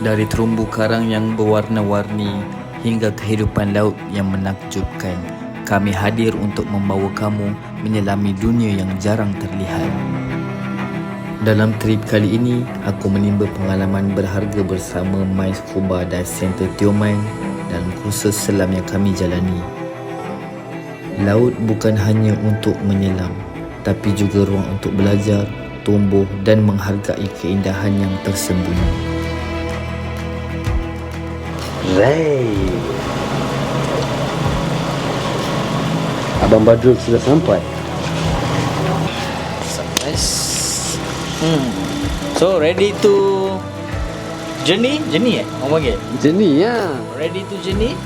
Dari terumbu karang yang berwarna-warni hingga kehidupan laut yang menakjubkan, kami hadir untuk membawa kamu menyelami dunia yang jarang terlihat. Dalam trip kali ini, aku menimba pengalaman berharga bersama My Scuba Dive Center Tioman dalam kursus selam yang kami jalani. Laut bukan hanya untuk menyelam, tapi juga ruang untuk belajar, tumbuh dan menghargai keindahan yang tersembunyi. Ray. Abang Badrul sudah sampai. Hmm. So ready to journey? Journey eh? Orang panggil? Jenis ya. Ready to journey?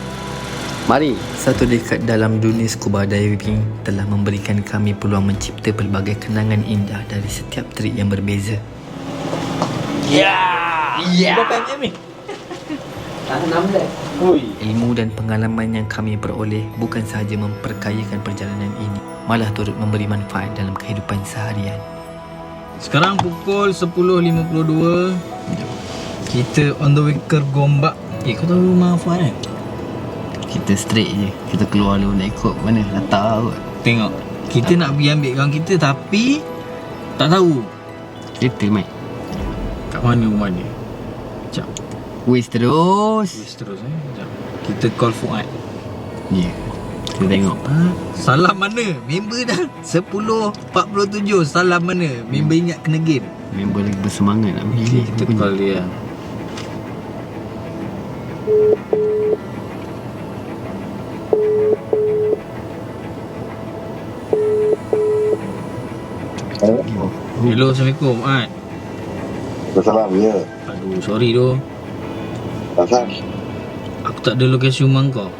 Mari. Satu dekad dalam dunia scuba diving telah memberikan kami peluang mencipta pelbagai kenangan indah dari setiap trip yang berbeza. Ya! Ya! Berapa jam ni? Tahan 16. Hui. Ilmu dan pengalaman yang kami peroleh bukan sahaja memperkayakan perjalanan ini, malah turut memberi manfaat dalam kehidupan seharian. Sekarang pukul 10.52 Kita on the way ke Gombak Eh kau tahu rumah Fuad kan? Kita straight je. Kita keluar dulu nak ikut mana? Tak tahu. Tengok Kita nak pergi ambil kawan kita tapi Tak tahu Kereta, Mat. Kat mana rumah dia Wis terus. Terus terus eh Sekejap Kita call Fuad Ya. Yeah. Kita tengok. ha? Salam mana? Member dah 10.47 Salam mana? Member ingat kena game Member lagi bersemangat nak pergi Okay, ni. kita call dia Hello, Assalamualaikum Mat Salam ya. Aduh, sorry doh Pasal. Aku tak ada lokasi rumah kau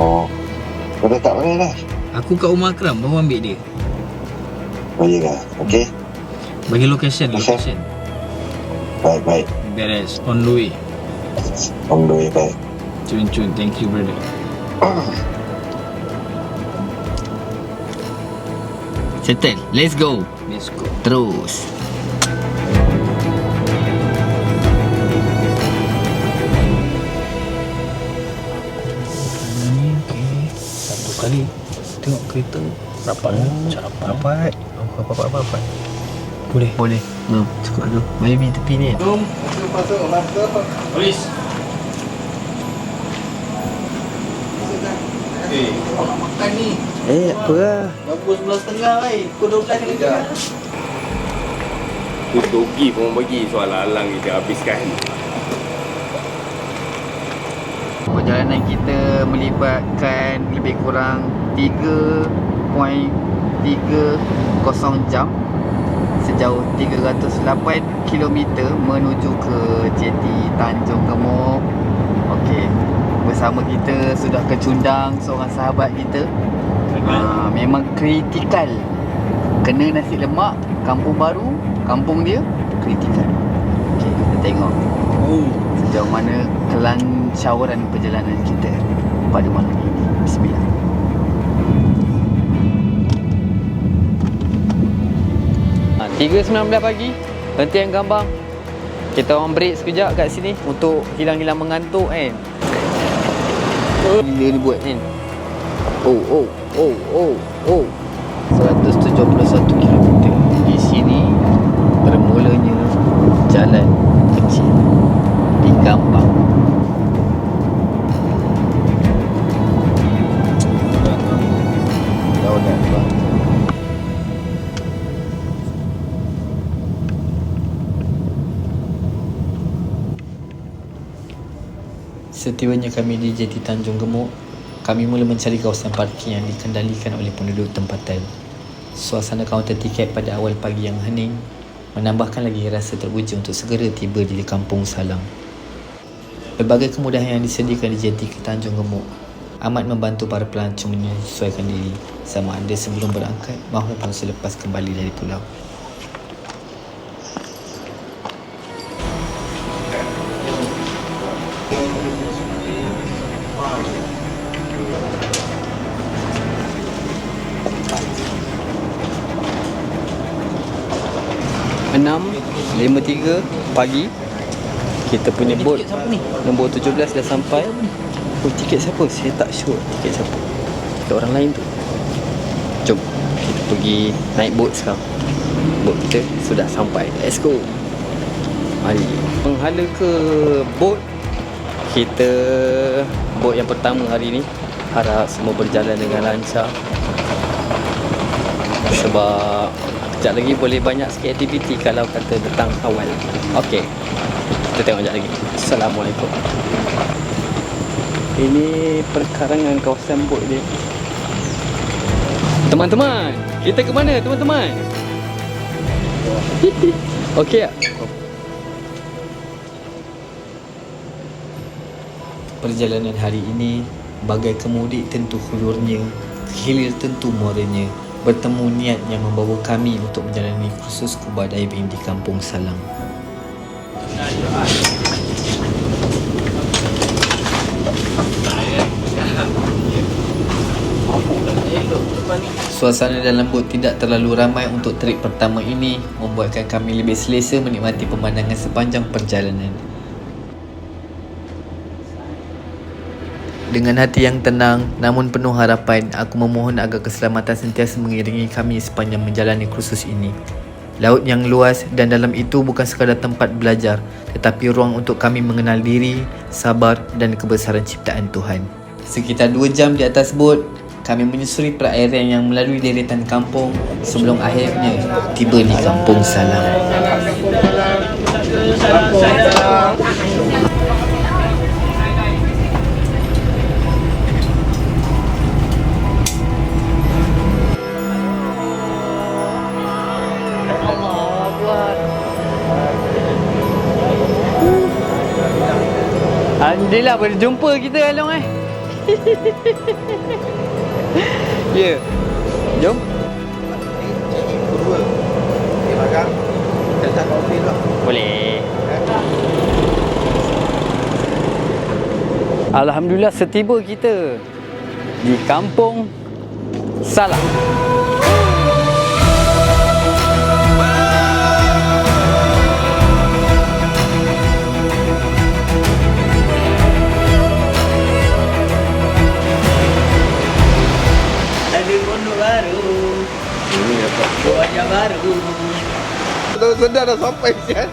Oh. Kau dah tak mana dah? Aku kat rumah Akram, baru ambil dia Oh ya ke? Okey. Bagi location, Asal? location Baik baik. Beres, on the way On the way baik. Cun-cun, thank you brother Settle. Let's go. Let's go Terus. Kereta rapat oh, macam rapat. Rapat. Oh, rapat rapat rapat. Boleh. Boleh. No, cukup dulu. Maybe tepi ni. Jom, masuk masuk. Polis. Eh, kau nak makan ni. Eh, apa lah? Bagus sebelah setengah, baik. Pukul 12 kali tengah. Tu dogi pun bagi soal alang kita habiskan. Perjalanan kita melibatkan lebih kurang 3.30 jam sejauh 308 km menuju ke jeti Tanjung Gemuk. Okey. Bersama kita sudah kecundang seorang sahabat kita. Ha, memang kritikal. Kena nasi lemak, kampung baru, kampung dia kritikal. Okey, kita tengok Oh, sejauh mana kelancaran perjalanan kita pada malam ini. Bismillah. Ha, 3.19 pagi. Hentian Gambang. Kita orang break sekejap kat sini untuk hilang-hilang mengantuk kan. Gila ni buat kan. Oh, oh, oh, oh, oh. 171 km. Di sini bermulanya jalan kecil di Gambang. Setibanya kami di Jeti Tanjung Gemuk, kami mula mencari kawasan parking yang dikendalikan oleh penduduk tempatan. Suasana kaunter tiket pada awal pagi yang hening menambahkan lagi rasa teruja untuk segera tiba di kampung Salang. Pelbagai kemudahan yang disediakan di Jeti ke Tanjung Gemuk amat membantu para pelancong menyesuaikan diri sama ada sebelum berangkat maupun selepas kembali dari pulau. Enam lima tiga pagi. Kita punya boat tiket ni? Nombor 17 dah sampai. Oh tiket siapa? Saya tak sure tiket siapa. Tiket orang lain tu. Jom Kita pergi naik boat sekarang. Boat kita sudah sampai. Let's go. Mari. Menghala ke boat? Kita Boat yang pertama hari ni Harap semua berjalan dengan lancar. Sebab Sekejap lagi boleh banyak sikit aktiviti Kalau kata datang awal Okay Kita tengok sekejap lagi. Assalamualaikum. Ini perkarangan kawasan bot dia. Teman-teman Kita ke mana teman-teman? Okey. Tak? Perjalanan hari ini Bagai kemudik tentu hulurnya Hilir tentu muaranya Bertemu niat yang membawa kami Untuk menjalani kursus scuba diving di Kampung Salang. Suasana dalam bot tidak terlalu ramai untuk trip pertama ini Membuatkan kami lebih selesa menikmati pemandangan sepanjang perjalanan Dengan hati yang tenang namun penuh harapan, aku memohon agar keselamatan sentiasa mengiringi kami sepanjang menjalani kursus ini. Laut yang luas dan dalam itu bukan sekadar tempat belajar, tetapi ruang untuk kami mengenal diri, sabar dan kebesaran ciptaan Tuhan. Sekitar 2 jam di atas bot, kami menyusuri perairan yang melalui deretan kampung sebelum akhirnya tiba di Kampung Salam. Alhamdulillah berjumpa kita Along eh. Ya. Yeah. Jom. Boleh. Alhamdulillah setiba kita Di kampung Salah Sedar dah sampai sian.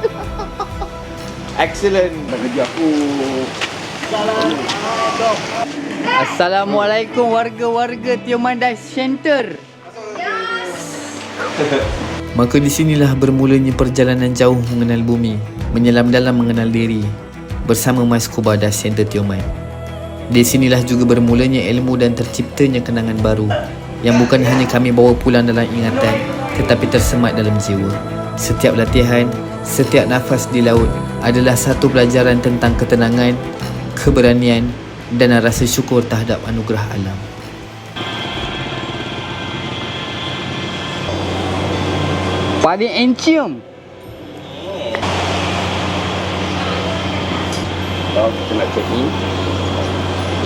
Excellent. Dah kerja aku. Assalamualaikum warga-warga Tioman Dive Center Maka di sinilah bermulanya perjalanan jauh mengenal bumi, menyelam dalam mengenal diri bersama Scuba Dive Center Tioman. Di sinilah juga bermulanya ilmu dan terciptanya kenangan baru yang bukan hanya kami bawa pulang dalam ingatan tetapi tersemat dalam jiwa. Setiap latihan, setiap nafas di laut adalah satu pelajaran tentang ketenangan, keberanian dan rasa syukur terhadap anugerah alam. Paling encium Kalau kita nak check in.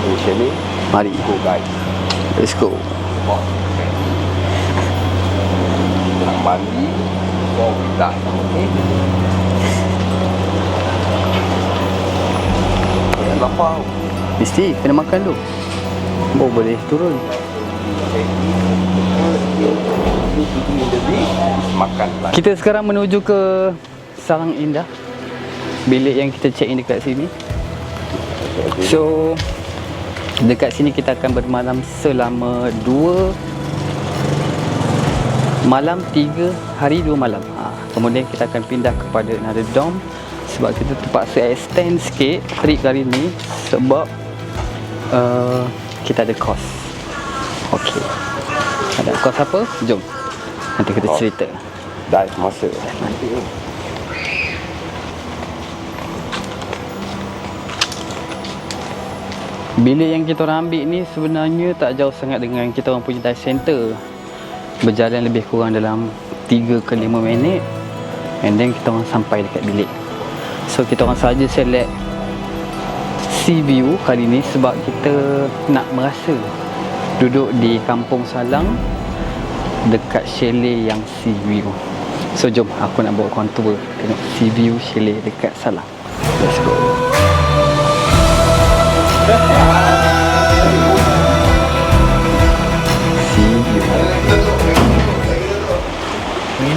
Initially Mari Go guys Let's go. Nak mandi Go dah Okay Jangan lapar. Mesti kena makan tu Oh boleh turun. Makan lah. Kita sekarang menuju ke Salang Indah. Bilik yang kita check in dekat sini. So Dekat sini kita akan bermalam selama 2 Malam 3 Hari 2 malam. Kemudian kita akan pindah kepada another dorm Sebab kita terpaksa extend sikit Trip kali ni Sebab uh, Kita ada kos Okay Ada kos apa? Jom Nanti kita Kos. cerita Dive masa Bilik yang kita orang ambil ni sebenarnya tak jauh sangat dengan kita orang punya dive center. Berjalan lebih kurang dalam 3 ke 5 minit and then kita orang sampai dekat bilik. So kita orang saja select sea view kali ni sebab kita nak merasa duduk di Kampung Salang dekat chalet yang sea view. So jom aku nak bawa korang tour tengok sea view chalet dekat Salang. Let's go.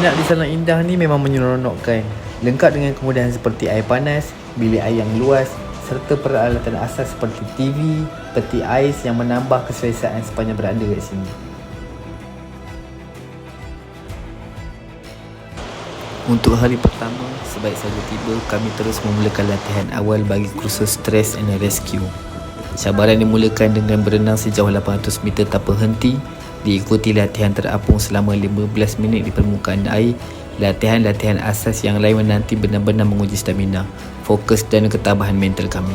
Menginap di Salang Indah ni memang menyeronokkan. Lengkap dengan kemudahan seperti air panas, bilik air yang luas serta peralatan asas seperti TV, peti ais yang menambah keselesaan sepanjang berada kat sini. Untuk hari pertama, sebaik saja tiba, kami terus memulakan latihan awal bagi kursus Stress and Rescue. Cabaran dimulakan dengan berenang sejauh 800 meter tanpa henti, diikuti latihan terapung selama 15 minit di permukaan air, latihan-latihan asas yang lain menanti benar-benar menguji stamina, fokus dan ketabahan mental kami.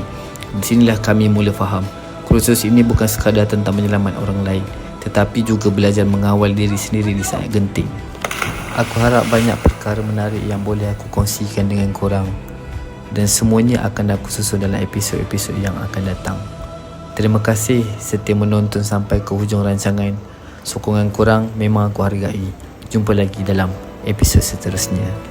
Di sinilah kami mula faham, kursus ini bukan sekadar tentang menyelamat orang lain, tetapi juga belajar mengawal diri sendiri di saat genting. Aku harap banyak perkara menarik yang boleh aku kongsikan dengan korang dan semuanya akan aku susun dalam episod-episod yang akan datang. Terima kasih setia menonton sampai ke hujung rancangan. Sokongan korang memang aku hargai. Jumpa lagi dalam episod seterusnya.